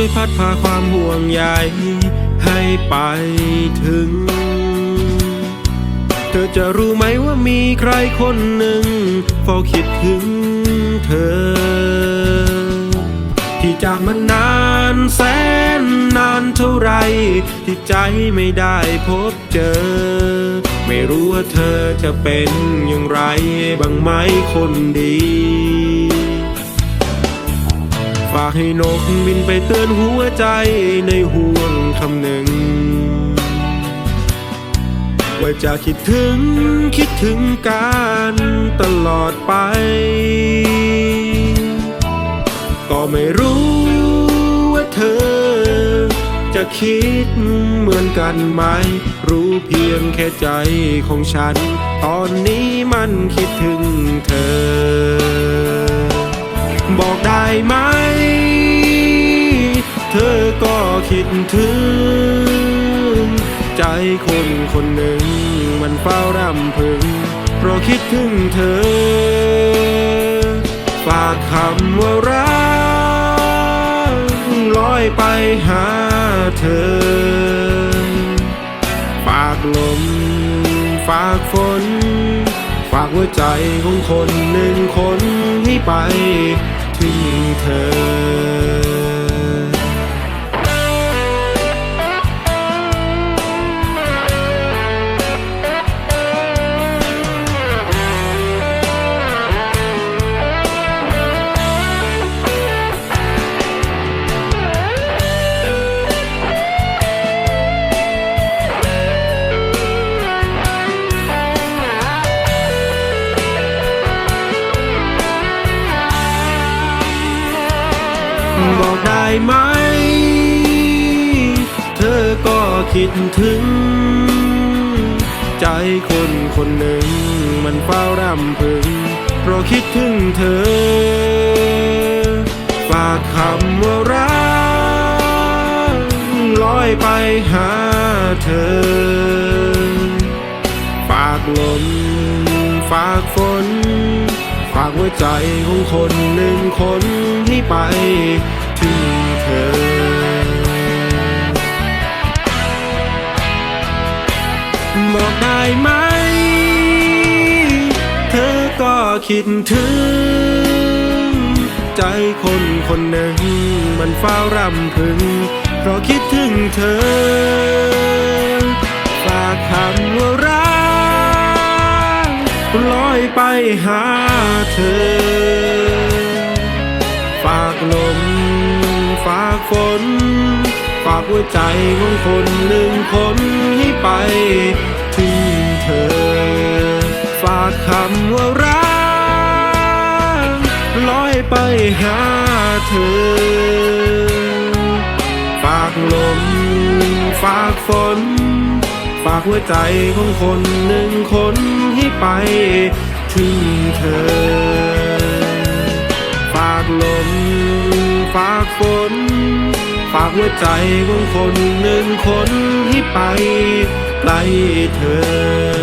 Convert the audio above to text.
ช่วยพัดพาความห่วงใยให้ไปถึง เธอจะรู้ไหมว่ามีใครคนหนึ่งเฝ้าคิดถึงเธอ ที่จากมานานแสนนานเท่าไร ที่ใจไม่ได้พบเจอ ไม่รู้ว่าเธอจะเป็นอย่างไรบ้างไหมคนดี ฝากให้นกบินไปเตือนหัวใจในห่วงคำหนึ่ง ว่าจะคิดถึงคิดถึงกันตลอดไป ก็ไม่รู้ว่าเธอ จะคิดเหมือนกันไหม รู้เพียงแค่ใจของฉัน ตอนนี้มันคิดถึงเธอ บอกได้ไหม คิดถึง ใจคนคนหนึ่งมันเฝ้ารำพึง เพราะคิดถึงเธอ ฝากคำว่ารักลอยไปหาเธอ ฝากลม ฝากฝน ฝากหัวใจของคนหนึ่งคนให้ไปถึงเธอ บอกได้ไหม เธอก็คิดถึง ใจคนคนหนึ่ง มันเฝ้ารำพึง เพราะคิดถึงเธอ ฝากคำว่ารักลอยไปหาเธอ ฝากลม ฝากฝนฝากหัวใจของคนหนึ่งคนให้ไป ถึงเธอ บอกได้ไหม เธอก็คิดถึง ใจคนคนหนึ่ง มันเฝ้ารำพึง เพราะคิดถึงเธอ ฝากคำว่ารักลอยไปหาเธอ ฝากฝน ฝากหัวใจของคนหนึ่งคนให้ไปถึงเธอ ฝากคำว่ารักลอยไปหาเธอ ฝากลม ฝากฝน ฝากหัวใจของคนหนึ่งคนให้ไปถึงเธอ ฝากลมากฝน ฝากหัวใจของคนหนึ่งคนให้ไปไกลเธอ